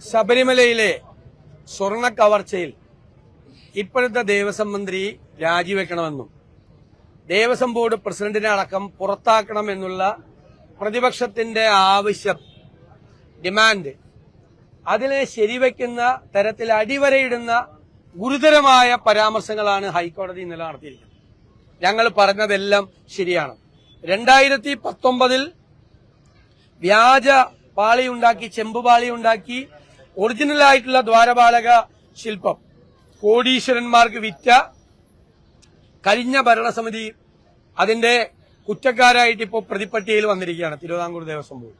ശബരിമലയിലെ സ്വർണ കവർച്ചയിൽ ഇപ്പോഴത്തെ ദേവസ്വം മന്ത്രി രാജിവെക്കണമെന്നും ദേവസ്വം ബോർഡ് പ്രസിഡന്റിനെ അടക്കം പുറത്താക്കണമെന്നുള്ള പ്രതിപക്ഷത്തിന്റെ ആവശ്യം ഡിമാൻഡ് അതിനെ ശരിവെക്കുന്ന തരത്തിൽ അടിവരയിടുന്ന ഗുരുതരമായ പരാമർശങ്ങളാണ് ഹൈക്കോടതി ഇന്നലെ നടത്തിയിരിക്കുന്നത്. ഞങ്ങൾ പറഞ്ഞതെല്ലാം ശരിയാണ്. രണ്ടായിരത്തി പത്തൊമ്പതിൽ വ്യാജ പാളിയുണ്ടാക്കി ചെമ്പുപാളിയുണ്ടാക്കി ഒറിജിനൽ ആയിട്ടുള്ള ദ്വാരപാലക ശില്പം. കോടീശ്വരന്മാർക്ക് വിറ്റ കഴിഞ്ഞ ഭരണസമിതി അതിന്റെ കുറ്റക്കാരായിട്ട് ഇപ്പോൾ പ്രതിപ്പട്ടികയിൽ വന്നിരിക്കുകയാണ്. തിരുവിതാംകൂർ ദേവസ്വം ബോർഡ്.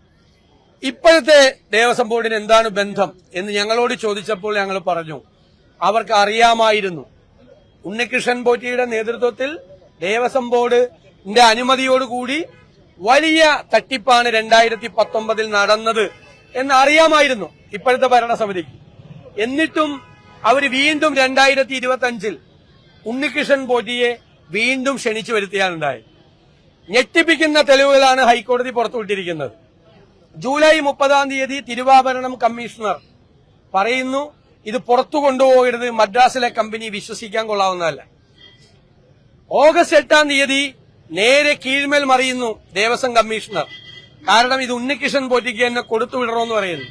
ഇപ്പോഴത്തെ ദേവസ്വം ബോർഡിന് എന്താണ് ബന്ധം എന്ന് ഞങ്ങളോട് ചോദിച്ചപ്പോൾ ഞങ്ങൾ പറഞ്ഞു. അവർക്ക് അറിയാമായിരുന്നു. ഉണ്ണികൃഷ്ണൻ പോറ്റിയുടെ നേതൃത്വത്തിൽ ദേവസ്വം ബോർഡിന്റെ അനുമതിയോടുകൂടി വലിയ തട്ടിപ്പാണ് രണ്ടായിരത്തി പത്തൊമ്പതിൽ നടന്നത്. എന്ന് അറിയാമായിരുന്നു ഇപ്പോഴത്തെ ഭരണസമിതിക്ക് എന്നിട്ടും അവർ വീണ്ടും രണ്ടായിരത്തി ഇരുപത്തി അഞ്ചിൽ ഉണ്ണികൃഷ്ണൻ പോറ്റിയെ വീണ്ടും ക്ഷണിച്ചു വരുത്തിയാണുണ്ടായത് ഞെട്ടിപ്പിക്കുന്ന തെളിവുകളാണ് ഹൈക്കോടതി പുറത്തുവിട്ടിരിക്കുന്നത്. ജൂലൈ മുപ്പതാം തീയതി തിരുവാഭരണം കമ്മീഷണർ പറയുന്നു ഇത് പുറത്തു കൊണ്ടുപോകരുത് മദ്രാസിലെ കമ്പനി വിശ്വസിക്കാൻ കൊള്ളാവുന്നതല്ല. ഓഗസ്റ്റ് എട്ടാം തീയതി നേരെ കീഴ്മേൽ മറിയുന്നു ദേവസ്വം കമ്മീഷണർ. കാരണം ഇത് ഉണ്ണികൃഷ്ണൻ പോറ്റിക്ക് തന്നെ കൊടുത്തു വിടണമെന്ന് പറയുന്നു.